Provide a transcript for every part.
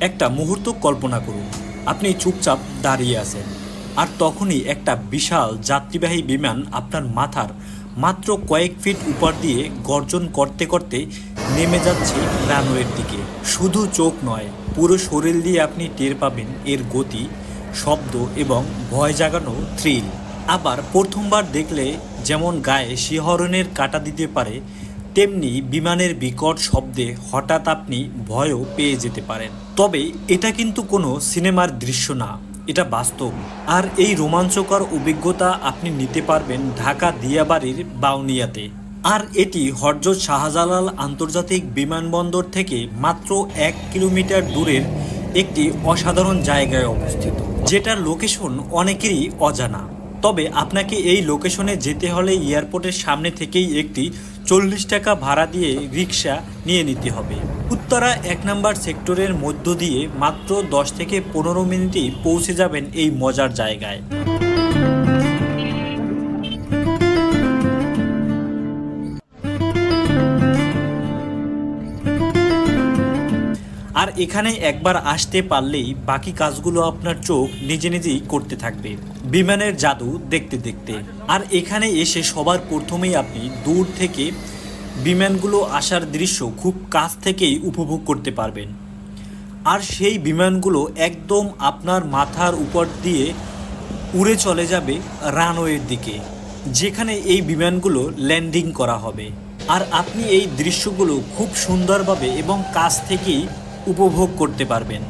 একটা মুহূর্ত কল্পনা করুন। আপনি চুপচাপ দাঁড়িয়ে আছেন। আর তখনই একটা বিশাল যাত্রীবাহী বিমান আপনার মাথার মাত্র কয়েক ফিট উপর দিয়ে গর্জন করতে করতে নেমে যাচ্ছে রানওয়ের দিকে। শুধু চোখ নয়, পুরো শরীর দিয়ে আপনি টের পাবেন এর গতি, শব্দ এবং ভয় জাগানো থ্রিল আবার প্রথমবার দেখলে যেমন গায়ে শিহরণের কাটা দিতে পারে তেমনি বিমানের বিকট শব্দে হঠাৎ আপনি ভয়ও পেয়ে যেতে পারেন। তবে এটা কিন্তু কোনো সিনেমার দৃশ্য না, এটা বাস্তব। আর এই রোমাঞ্চকর অভিজ্ঞতা আপনি নিতে পারবেন ঢাকা দিয়াবাড়ির বাউনিয়াতে। আর এটি হরজত শাহজালাল আন্তর্জাতিক বিমানবন্দর থেকে মাত্র এক কিলোমিটার দূরের একটি অসাধারণ জায়গায় অবস্থিত, যেটার লোকেশন অনেকেরই অজানা। তবে আপনাকে এই লোকেশনে যেতে হলে এয়ারপোর্টের সামনে থেকেই একটি চল্লিশ টাকা ভাড়া দিয়ে রিক্সা নিয়ে নিতে হবে। উত্তরা এক নম্বর সেক্টরের মধ্য দিয়ে মাত্র দশ থেকে পনেরো মিনিটেই পৌঁছে যাবেন এই মজার জায়গায়। আর এখানে একবার আসতে পারলেই বাকি কাজগুলো আপনার চোখ নিজে নিজেই করতে থাকবে। বিমানের জাদু দেখতে দেখতে। আর এখানে এসে সবার প্রথমেই আপনি দূর থেকে বিমানগুলো আসার দৃশ্য খুব কাছ থেকেই উপভোগ করতে পারবেন। আর সেই বিমানগুলো একদম আপনার মাথার উপর দিয়ে উড়ে চলে যাবে রানওয়ের দিকে, যেখানে এই বিমানগুলো ল্যান্ডিং করা হবে। আর আপনি এই দৃশ্যগুলো খুব সুন্দরভাবে এবং কাছ থেকেই উপভোগ করতে পারবেন।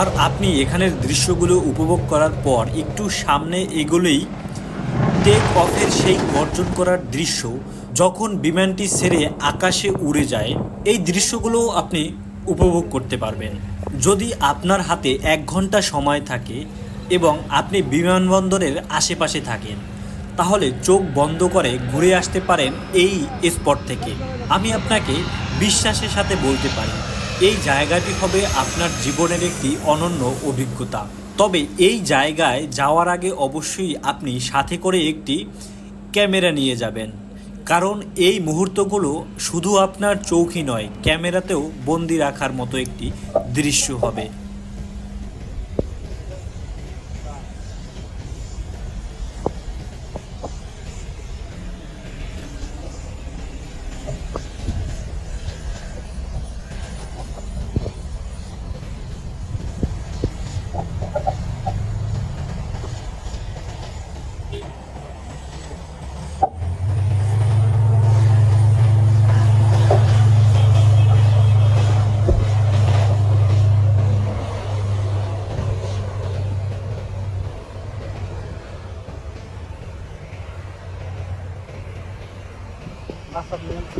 আর আপনি এখানের দৃশ্যগুলো উপভোগ করার পর একটু সামনে এগোলেই টেক অফের সেই গর্জন করার দৃশ্য যখন বিমানটি সেরে আকাশে উড়ে যায়, এই দৃশ্যগুলোও আপনি উপভোগ করতে পারবেন। যদি আপনার হাতে এক ঘণ্টা সময় থাকে এবং আপনি বিমানবন্দরের আশেপাশে থাকেন, তাহলে চোখ বন্ধ করে ঘুরে আসতে পারেন এই স্পট থেকে। আমি আপনাকে বিশ্বাসের সাথে বলতে পারি এই জায়গাটি হবে আপনার জীবনের একটি অনন্য অভিজ্ঞতা। তবে এই জায়গায় যাওয়ার আগে অবশ্যই আপনি সাথে করে একটি ক্যামেরা নিয়ে যাবেন। কারণ এই মুহূর্তগুলো শুধু আপনার চৌকি নয়, ক্যামেরাতেও বন্দি রাখার মতো একটি দৃশ্য হবে। passa afastamento